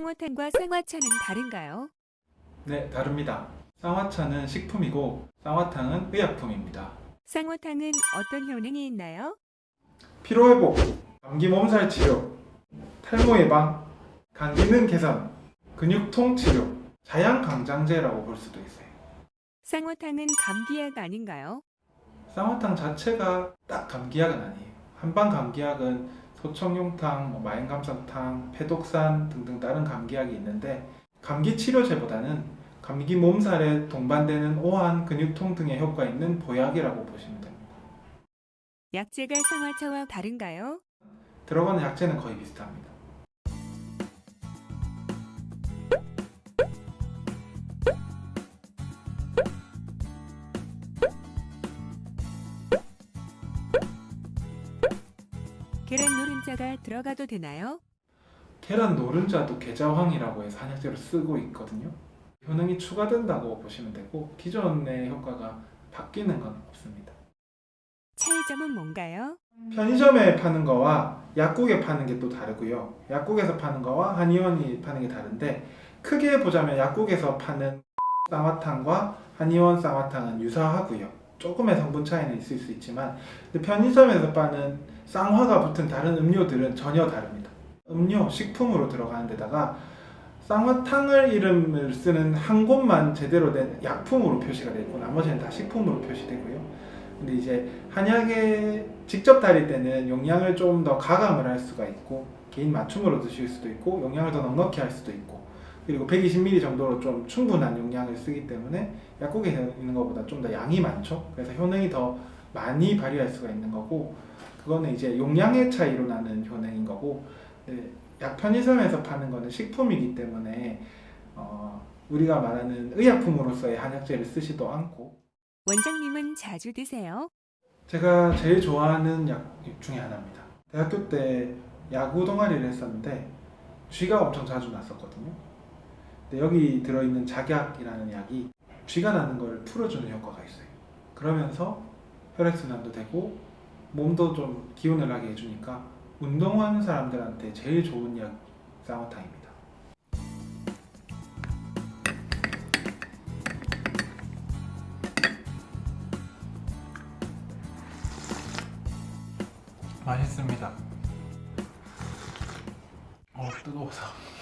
쌍화탕과 쌍화차는 다른가요? 네, 다릅니다. 쌍화차는 식품이고 쌍화탕은 의약품입니다. 쌍화탕은 어떤 효능이 있나요? 피로 회복, 감기 몸살 치료, 탈모 예방, 간 기능 개선, 근육통 치료, 자양 강장제라고 볼 수도 있어요. 쌍화탕은 감기약 아닌가요? 쌍화탕 자체가 딱 감기약은 아니에요. 한방 감기약은 소청용탕, 뭐 마행감사탕, 패독산 등등 다른 감기약이 있는데 감기 치료제보다는 감기 몸살에 동반되는 오한 근육통 등의 효과 있는 보약이라고 보시면 됩니다. 약재가 쌍화차와 다른가요? 들어가는 약재는 거의 비슷합니다. 계란 노른자가 들어가도 되나요? 계란 노른자도 계좌황이라고 해서 한약재로 쓰고 있거든요. 효능이 추가된다고 보시면 되고 기존의 효과가 바뀌는 건 없습니다. 차이점은 뭔가요? 편의점에 파는 거와 약국에 파는 게 또 다르고요. 약국에서 파는 거와 한의원이 파는 게 다른데 크게 보자면 약국에서 파는 쌍화탕과 한의원 쌍화탕은 유사하고요. 조금의 성분 차이는 있을 수 있지만 편의점에서 파는 쌍화가 붙은 다른 음료들은 전혀 다릅니다. 음료, 식품으로 들어가는 데다가 쌍화탕을 이름을 쓰는 한 곳만 제대로 된 약품으로 표시가 되고 나머지는 다 식품으로 표시되고요. 근데 이제 한약에 직접 다릴 때는 용량을 좀 더 가감을 할 수가 있고 개인 맞춤으로 드실 수도 있고 용량을 더 넉넉히 할 수도 있고 그리고 120ml 정도로 좀 충분한 용량을 쓰기 때문에 약국에 있는 것보다 좀 더 양이 많죠. 그래서 효능이 더 많이 발휘할 수가 있는 거고 그거는 이제 용량의 차이로 나는 효능인 거고 네, 약 편의점에서 파는 거는 식품이기 때문에 어, 우리가 말하는 의약품으로서의 한약재를 쓰지도 않고 원장님은 자주 드세요? 제가 제일 좋아하는 약 중에 하나입니다. 대학교 때 야구 동아리를 했었는데 쥐가 엄청 자주 났었거든요. 근데 여기 들어있는 작약이라는 약이 쥐가 나는 걸 풀어주는 효과가 있어요. 그러면서 혈액순환도 되고 몸도 좀 기운을 나게 해주니까 운동하는 사람들한테 제일 좋은 약 쌍화탕입니다. 맛있습니다. 어 뜨거워서.